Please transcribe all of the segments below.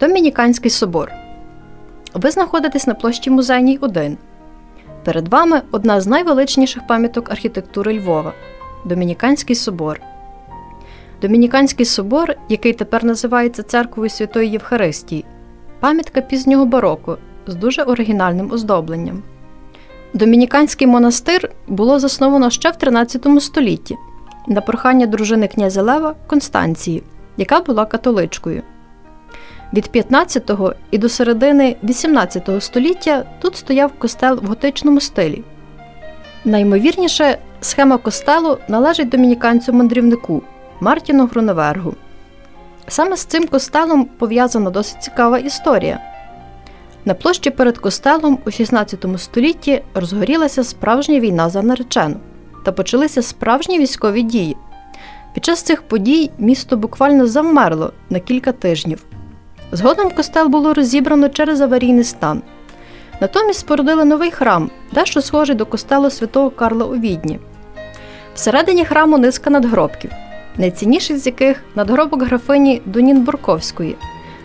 Домініканський собор. Ви знаходитесь на площі Музейній 1. Перед вами одна з найвеличніших пам'яток архітектури Львова Домініканський собор. Домініканський собор, який тепер називається Церквою Святої Євхаристії, пам'ятка пізнього бароко з дуже оригінальним оздобленням. Домініканський монастир було засновано ще в 13 столітті на прохання дружини князя Лева Констанції, яка була католичкою. Від 15 і до середини 18 століття тут стояв костел в готичному стилі. Наймовірніше, схема костелу належить домініканцю-мандрівнику Мартіну Груневергу. Саме з цим костелом пов'язана досить цікава історія. На площі перед костелом у 16 столітті розгорілася справжня війна за наречену та почалися справжні військові дії. Під час цих подій місто буквально завмерло на кілька тижнів. Згодом костел було розібрано через аварійний стан. Натомість спорудили новий храм, дещо схожий до костелу святого Карла у Відні. Всередині храму низка надгробків, найцінніший з яких надгробок графині Донін Бурковської,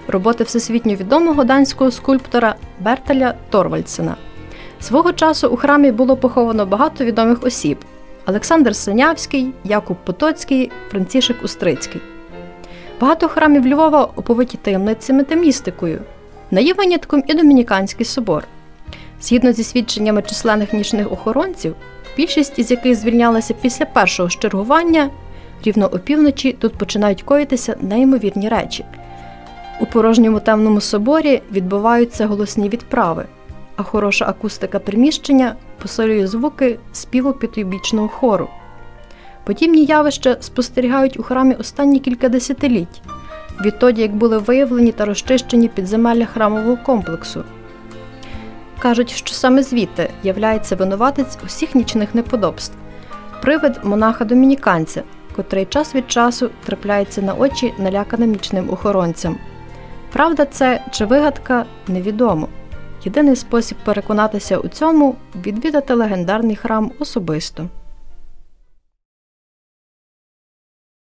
роботи всесвітньо відомого данського скульптора Бертеля Торвальдсена. Свого часу у храмі було поховано багато відомих осіб: Олександр Синявський, Якуб Потоцький, Францішек Устрицький. Багато храмів Львова оповиті таємницями та містикою. Не є винятком і Домініканський собор. Згідно зі свідченнями численних нічних охоронців, більшість із яких звільнялася після першого чергування, рівно опівночі тут починають коїтися неймовірні речі. У порожньому темному соборі відбуваються голосні відправи, а хороша акустика приміщення посилює звуки співу п'ятибічного хору. Подібні явища спостерігають у храмі останні кілька десятиліть, відтоді як були виявлені та розчищені підземелля храмового комплексу. Кажуть, що саме звідти являється винуватець усіх нічних неподобств, привид монаха-домініканця, котрий час від часу трапляється на очі наляканим нічним охоронцям. Правда, це чи вигадка невідомо. Єдиний спосіб переконатися у цьому відвідати легендарний храм особисто.